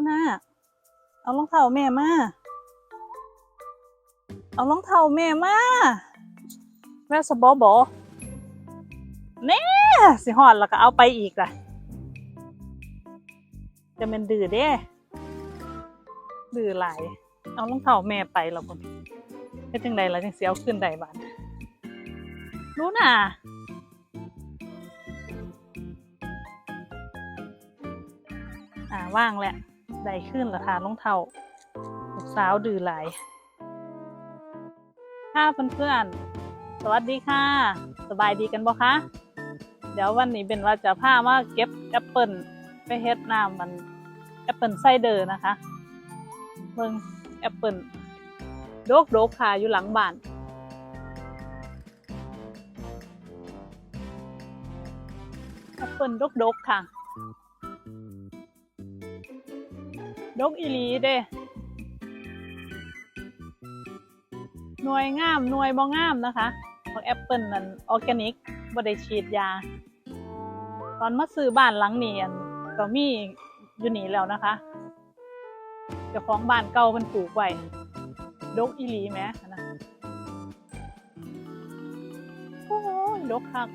ลูน่าเอารองเท้าแม่มา เอารองเท้าแม่มา แม่สบอบอเน่สิหอดแล้วก็เอาไปอีกล่ะจะเป็นดื้อเด้ ดื้อหลาย เอารองเท้าแม่ไปแล้วบ่เป็นจังใดล่ะจังสิเอาขึ้นได้บาดรู้น่ะอ่าว่างแหละ ได้ขึ้นราคารองเท้าลูกสาวดื้อหลายค่ะเพื่อนๆ สวัสดีค่ะ สบายดีกันบ่คะ เดี๋ยววันนี้เป็นว่าจะพามาเก็บแอปเปิลไปเฮ็ดน้ำมันแอปเปิลไซเดอร์นะคะเบิ่งแอปเปิลโดกโดกค่ะอยู่หลังบ้านแอปเปิลโดกโดกค่ะ ดกอีหลีเด้หน่วยงามหน่วยบ่งามนะคะของแอปเปิลนั่นออร์แกนิกบ่ได้ฉีดยา ตอนมาซื้อบ้านหลังนี้อันก็มีอยู่นี่แล้วนะคะเจ้าของบ้านเก่าเพิ่นปลูกไว้ดกอีหลีแหมนะโอ้ยดกคัก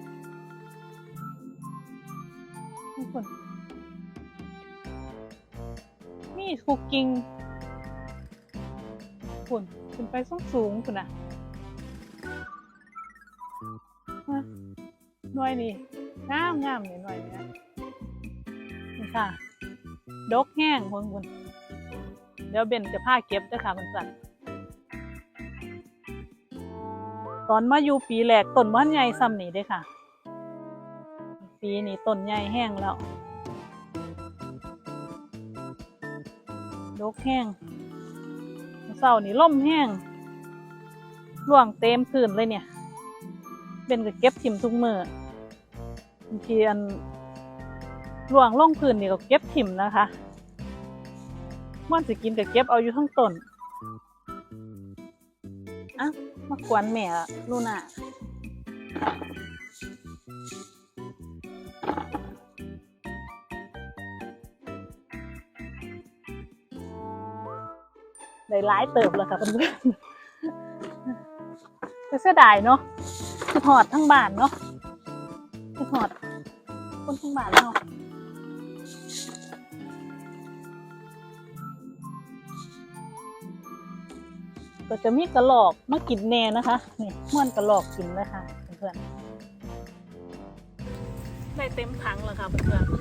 มีคุกกิ้งคุณขึ้นไปสูงสูงคุณนะฮะหน่วยนี่งามงามนี่หน่วยนี้นี่ค่ะ ดกแห้งคุณคุณเดี๋ยวเบนจะพาเก็บด้วยค่ะมันสั่นตอนมาอยู่ปีแรกต้นมันใหญ่ซ้ำนี่ด้อค่ะ ปีนี้ต้นใหญ่แห้งแล้ว ดกแห้งเสานี่ล่มแห้งร่วงเต็มพื้นเลยเนี่ย เป็นก็เก็บถิ่มทุกมือบางทีอันร่วงล่องพื้นนี่ก็เก็บถิ่มนะคะม่วนสิกินก็เก็บเอาอยู่ทั้งต้นอะมากวนแม่ลูน่า ได้หลายเติบแล้วค่ะเพื่อนๆแต่เสียดายเนาะคือถอดทั้งบ้านเนาะคือถอดคนทั้งบ้านเนาะก็จะมีกระหลอกมากินแน่นะคะนี่ม่วนกระหลอกกินเลยค่ะเพื่อนๆได้เต็มถังแล้วค่ะเพื่อนๆ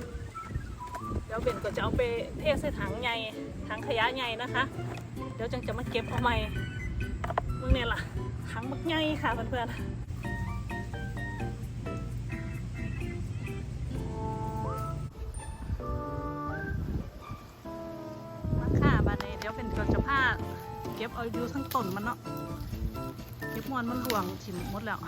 เบนก็จะเอาไปเทใส่ถังใหญ่ถังขยะใหญ่นะคะ เดี๋ยวจังจะมาเก็บเอาใหม่มึงเนี่ยล่ะถังมักใหญ่ค่ะเพื่อนๆมาค่ะบานนี้เดี๋ยวเป็นก็จะพาเก็บเอาอยู่ทั้งต้นมันเนาะ เก็บมวนมันหลวงถิ่มหมดแล้ว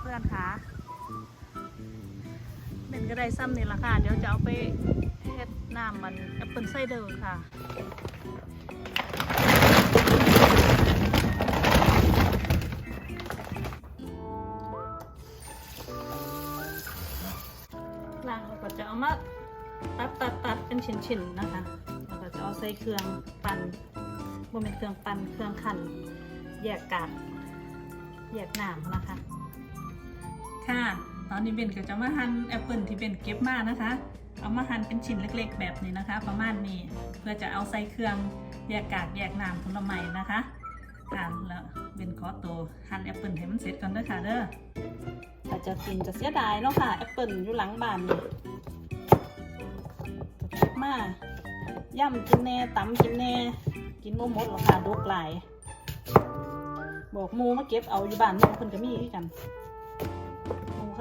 เพื่อนๆค่ะเป็นก็ได้ซ้ำนี่ละค่ะ เดี๋ยวจะเอาไปเฮ็ดน้ำมันแอปเปิลไซเดอร์ค่ะล่างเราก็จะเอามาตัดตัดตัดเป็นชิ้นๆนะคะเราก็จะเอาใส่เครื่องปั่นบนเป็นเครื่องปั่นเครื่องขันแยกกากแยกน้ำนะคะ ค่ะ ตอนนี้เบนก็จะมาหั่นแอปเปิลที่เบนเก็บมานะคะ เอามาหั่นเป็นชิ้นเล็กๆ แบบนี้นะคะ ประมาณนี้เพื่อจะเอาใส่เครื่องแยกกากแยกน้ำผลไม้นะคะค่ะแล้วเบนขอตัวหั่นแอปเปิลให้มันเสร็จก่อนเด้อค่ะเด้อแต่จะกินจะเสียดายเนาะค่ะแอปเปิลอยู่หลังบ้านนี่มาย่ำกินแน่ตำกินแน่กินโมหมดหรอกค่ะดกหลายบอกมูมาเก็บเอาอยู่บ้านมูคนก็มีคือกัน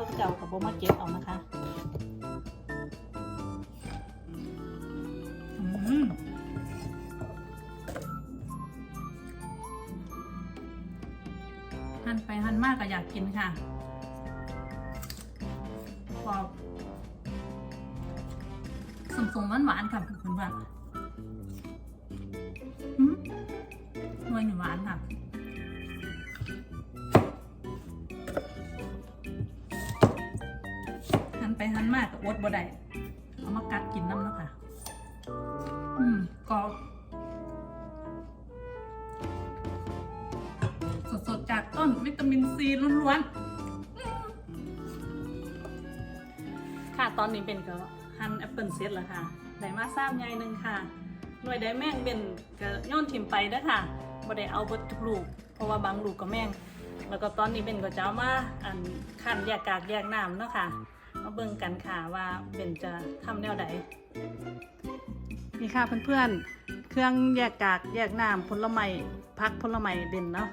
หมูเก็จะเอากับโบมาเก็บเอานะคะหั่นไปหั่นมากก็อยากกินค่ะกรอบสมๆหวานๆค่ะคุณว่ายหวานค่ะ ไปหันมากกับอดบ่ได้เอามากัดกินน้ำเนาะค่ะ อืมกรอบสดๆจากต้นวิตามินซีล้วนๆ ค่ะตอนนี้เป็นก็หั่นแอปเปิลเซตแล้วค่ะได้มาทราบไงหนึ่งค่ะ หน่วยได้แม่งเป็นก็โย่นถิ่มไปเด้อค่ะบ่ได้เอาบดทุกลูก เพราะว่าบางลูกก็แม่งแล้วก็ตอนนี้เป็นก็จะเอามาอันขั้นแยกกากแยกน้ำเนาะค่ะ มาเบิ่งกันค่ะว่าเป็นจะทำแนวใดนี่ค่ะเพื่อนๆ เครื่องแยกกากแยกน้ำผลไม้พักผลไม้เบนเนาะ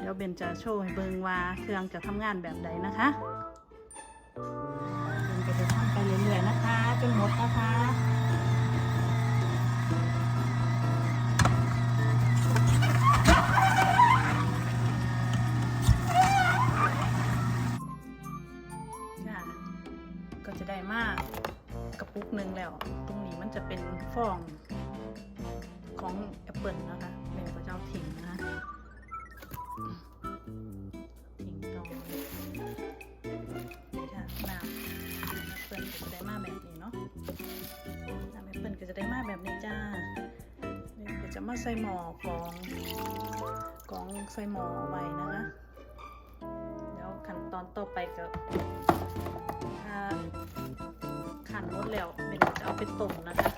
เดี๋ยวเบนจะโชว์ให้เบิ่งว่าเครื่องจะทำงานแบบใดนะคะ ก็จะได้มากกระปุกหนึ่งแล้ว ตรงนี้มันจะเป็นฟองของแอปเปิลนะคะเป็นพระเจ้าทิ้งนะคะทิ้งตรงนี่ค่ะน้ำแอปเปิลก็จะได้มาแบบนี้เนาะน้ำแอปเปิลก็จะได้มาแบบนี้จ้านี่ก็จะมาใส่หม้อกองกองใส่หม้อไว้นะคะ เดี๋ยวขั้นตอนต่อไปก็ ขันหมดแล้วเบนจะเอาไปต้มนะคะ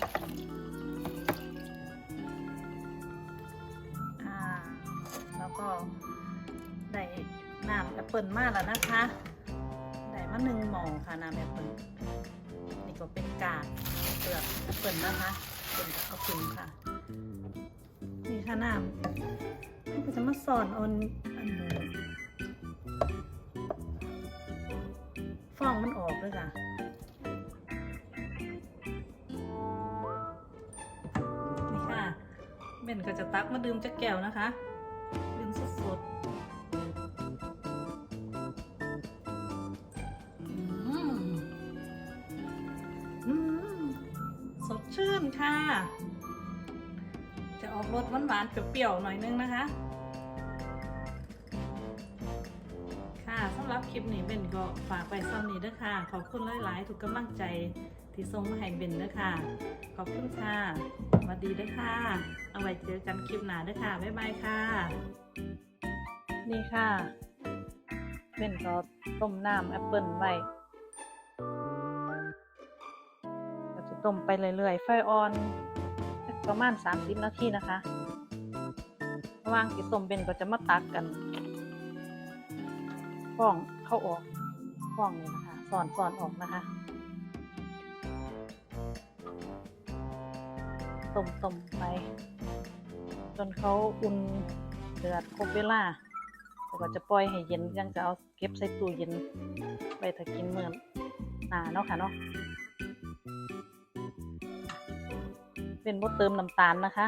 แล้วก็ได้น้ำแอปเปิลมาแล้วนะคะได้มาหนึ่งหม้อค่ะน้ำแอปเปิลนี่ก็เป็นกากเปลือกแอปเปิลนะคะเป็นเอาขึ้นค่ะนี่ค่ะน้ำนี่ก็จะมาสอนเอนอันนี้ ฟองมันออกเลยค่ะนี่ค่ะเบนก็จะตักมาดื่มจากแก้วนะคะ ดื่มสดๆอืมอืมสดชื่นค่ะ จะออกรสหวานๆเปรี้ยวๆหน่อยนึงนะคะ หรับคลิปนี้เบนก็ฝากไปซ้ำนี้ด้อค่ะ ขอบคุณหลายๆ ทุกกำลังใจที่ส่งมาให้เบนด้อค่ะ ขอบคุณค่ะสวัสดีด้อค่ะ เอาไว้เจอกันคลิปหน้าด้อค่ะ บ๊ายบายค่ะ นี่ค่ะ เบนก็ต้มน้ำแอปเปิลไว้ก็จะต้มไปเรื่อยๆ ไฟอ่อน ประมาณ 30 นาทีนะคะ ระหว่างที่ต้มเบนก็จะมาตักกัน ฟองเข้าออกฟองนี่นะคะสอนสอนออกนะคะต้มต้มไป จนเขาอุ่นเดือดครบเวลาแล้วก็จะปล่อยให้เย็นยังจะเอาเก็บใส่ตู้เย็นไปถ้ากินเมื่อหนาเนาะค่ะเนาะเป็นบดเติมน้ำตาลนะคะ